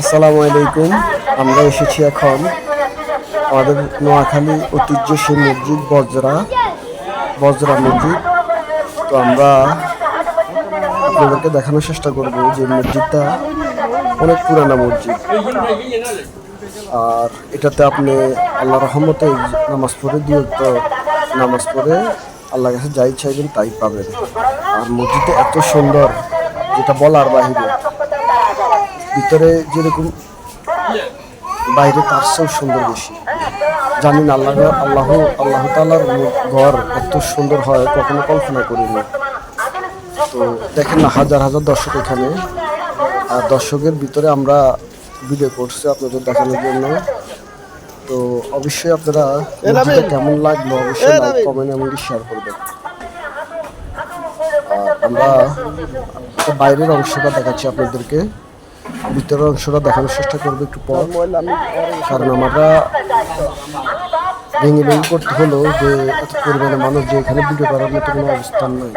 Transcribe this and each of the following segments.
আসসালামু আলাইকুম। আমরা এসেছি এখন আমাদের নোয়াখালী ঐতিহ্যশীল মসজিদ, বজরা বজরা মসজিদ। তো আমরা আপনাদেরকে দেখানোর চেষ্টা করব যে মসজিদটা অনেক পুরানা মসজিদ। আর এটাতে আপনি আল্লাহ রহমতে নামাজ পড়ে দিয়ে তো নামাজ পড়ে আল্লাহ কাছে যাই চাইবেন তাই পাবেন। আর মসজিদটা এত সুন্দর, যেটা বলার বাহিরে ভিতরে যেরকম বাইরে তার চেয়েও সুন্দর বেশি। জানি না আল্লাহ আল্লাহ আল্লাহ তালার ঘর এত সুন্দর হয় কখনো কল্পনা করিনি। তো দেখেন না হাজার হাজার দর্শক এখানে। আর দর্শকের ভিতরে আমরা ভিডিও করছি আপনাদের দেখানোর জন্য। তো অবশ্যই আপনারা কেমন লাগল অবশ্যই লাইক কমেন্ট এমনকি শেয়ার করবেন। আমরা বাইরের অংশটা দেখাচ্ছি আপনাদেরকে। ভিতরের অংশটা দেখানোর চেষ্টা করব একটু পর। কারণ আমরা ভেঙে ভেঙে করতে হলো যে এত পরিমাণে মানুষ যে এখানে ভিডিও করার মতো কোনো অবস্থান নাই।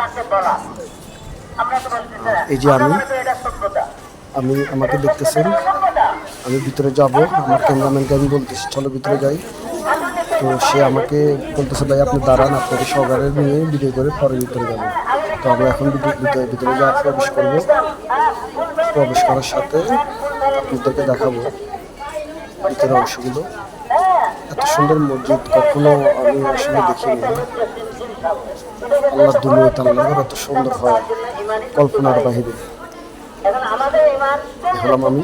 এই যে আমি আমি, আমাকে দেখতেছেন, আমি ভিতরে যাব, আমার ক্যামেরাম্যানকে আমি বলতেছি, চলো ভিতরে যাই। তো সে আমাকে বলতেছে, ভাই, আপনি দাঁড়ান, আপনাকে সবারে নিয়ে ভিডিও করে পরে ভিতরে যাবেন তো আমরা এখন ভিতরে ভিতরে ভিতরে যা প্রবেশ করব। প্রবেশ করার সাথে আপনাদেরকে দেখাবো ভিতরের অংশগুলো। এত সুন্দর মসজিদ, কখনো আমি আসলে দেখিনি। আল্লাহ দুনিয়াতে আল্লাহর এত সুন্দর হয় কল্পনার বাহিরে। হলাম আমি।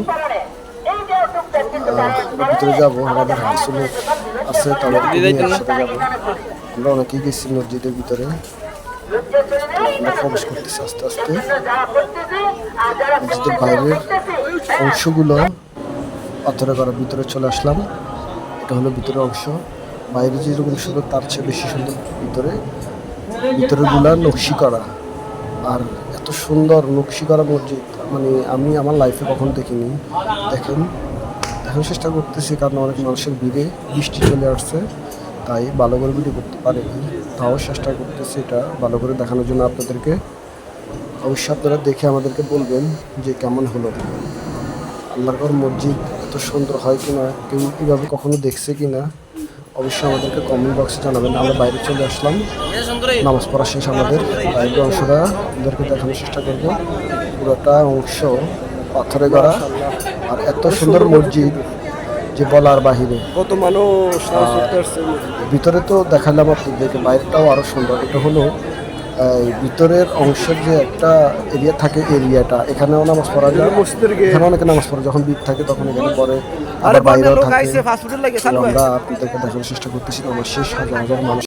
ভিতরে যাব, আমাদের হাসিল আছে, তাদেরকে নিয়ে একসাথে যাব। আমরা অনেকেই গেছি মসজিদের ভিতরে। আমরা প্রবেশ আস্তে আস্তে। মসজিদের বাইরের অংশগুলো পাথরে করা ভিতরে চলে আসলাম। এটা হলো ভিতরের অংশ। বাইরে যেরকম সুন্দর তার চেয়ে বেশি সুন্দর ভিতরে। ভিতরেরগুলা নকশি করা। আর এত সুন্দর নকশি করা মসজিদ। মানে আমি আমার লাইফে কখনো দেখিনি। দেখেন দেখানোর চেষ্টা করতেছি কারণ অনেক মানুষের ভিড়ে বৃষ্টি চলে আসছে। তাই ভালো করে ভিডিও করতে পারিনি। তাও চেষ্টা করতেছি এটা ভালো করে দেখানোর জন্য আপনাদেরকে। অবশ্যই আপনারা দেখে আমাদেরকে বলবেন যে কেমন হলো। আল্লাহর মসজিদ এত সুন্দর হয় কি না কেউ কীভাবে কখনো দেখছে কি না অবশ্যই আমাদেরকে কমেন্ট বক্সে জানাবেন। আমরা বাইরে চলে আসলাম। নামাজ পড়া শেষ আমাদের। বাইরের অংশটা আপনাদেরকে দেখানোর চেষ্টা করব। পুরোটা অংশ পাথরে গড়া। আর এত সুন্দর মসজিদ। যে বলার বাহিরে। কত মানুষ ভিতরে তো দেখালাম আপনাদেরকে বাইরেটাও আরও সুন্দর। এটা হলো ভিতরের অংশের যে একটা এরিয়া থাকে এরিয়াটা এখানেও নামাজ পড়া যায়। এখানে অনেকে নামাজ পড়ে যখন ভিড় থাকে তখন এখানে পরে আমরা বাইরেও থাকি। আমরা আপনাদেরকে দেখার চেষ্টা করতেছি আমার শেষ হাজার হাজার মানুষ